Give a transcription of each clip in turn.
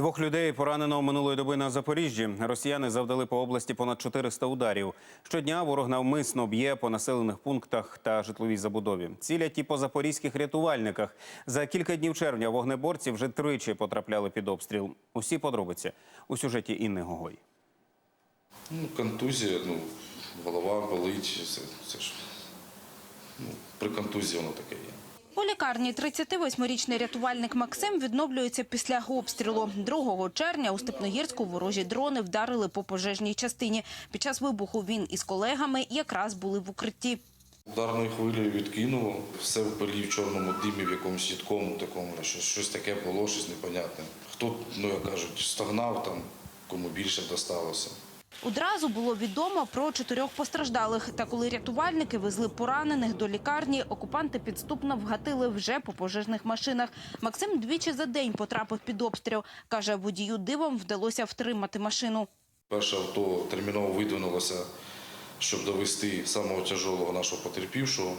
Двох людей поранено минулої доби на Запоріжжі. Росіяни завдали по області понад 400 ударів. Щодня ворог навмисно б'є по населених пунктах та житловій забудові. Цілять і по запорізьких рятувальниках. За кілька днів червня вогнеборці вже тричі потрапляли під обстріл. Усі подробиці у сюжеті Інни Гогой. Ну, контузія, ну, голова болить, це, це ж ну, при контузії воно таке є. У лікарні 38-річний рятувальник Максим відновлюється після обстрілу. 2 червня у Степногірську ворожі дрони вдарили по пожежній частині. Під час вибуху він із колегами якраз були в укритті. Ударною хвилею відкинуло, все в пилі в чорному димі, в якомусь сіткому такому, щось, щось таке було, щось непонятне. Хто, ну як кажуть, стогнав там, кому більше досталося. Одразу було відомо про чотирьох постраждалих. Та коли рятувальники везли поранених до лікарні, окупанти підступно вгатили вже по пожежних машинах. Максим двічі за день потрапив під обстріл. Каже, водію дивом вдалося втримати машину. Перше авто терміново видвинулося, щоб довести самого тяжелого нашого потерпівшого.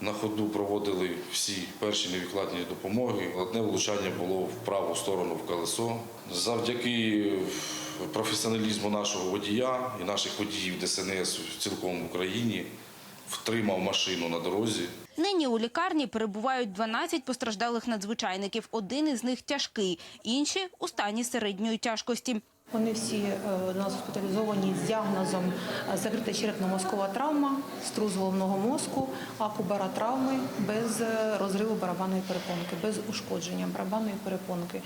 На ходу проводили всі перші невідкладні допомоги. Одне влучання було в праву сторону в колесо. Завдяки професіоналізму нашого водія і наших водіїв ДСНС в цілком Україні втримав машину на дорозі. Нині у лікарні перебувають 12 постраждалих надзвичайників. Один із них тяжкий, інші у стані середньої тяжкості. Вони всі е, у нас госпіталізовані з діагнозом е, закрита черепно-мозкова травма, струс головного мозку, акубара травми без е, розриву барабанної перепонки, без ушкодження барабанної перепонки.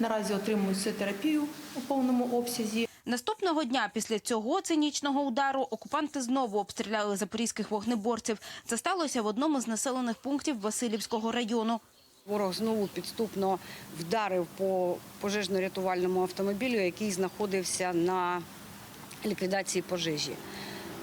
Наразі отримують терапію у повному обсязі. Наступного дня після цього цинічного удару окупанти знову обстріляли запорізьких вогнеборців. Це сталося в одному з населених пунктів Васильівського району. Ворог знову підступно вдарив по пожежно-рятувальному автомобілю, який знаходився на ліквідації пожежі.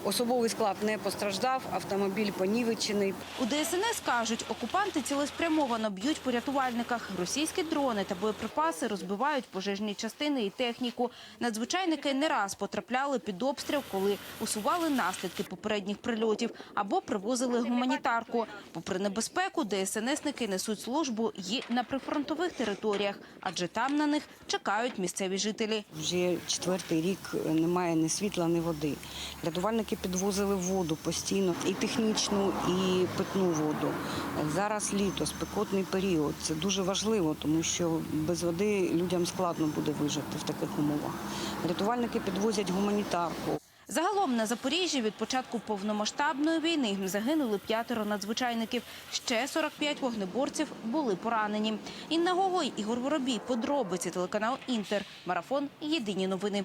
Особовий склад не постраждав, автомобіль понівечений. У ДСНС кажуть, окупанти цілеспрямовано б'ють по рятувальниках. Російські дрони та боєприпаси розбивають пожежні частини і техніку. Надзвичайники не раз потрапляли під обстріл, коли усували наслідки попередніх прильотів або привозили гуманітарку. Попри небезпеку, ДСНСники несуть службу і на прифронтових територіях, адже там на них чекають місцеві жителі. Вже четвертий рік немає ні світла, ні води. Рятувальники підвозили воду постійно, і технічну, і питну воду. Зараз літо, спекотний період. Це дуже важливо, тому що без води людям складно буде вижити в таких умовах. Рятувальники підвозять гуманітарку. Загалом на Запоріжжі від початку повномасштабної війни загинули п'ятеро надзвичайників. Ще 45 вогнеборців були поранені. Інна Гогой, Ігор Воробій, подробиці телеканал Інтер. Марафон. Єдині новини.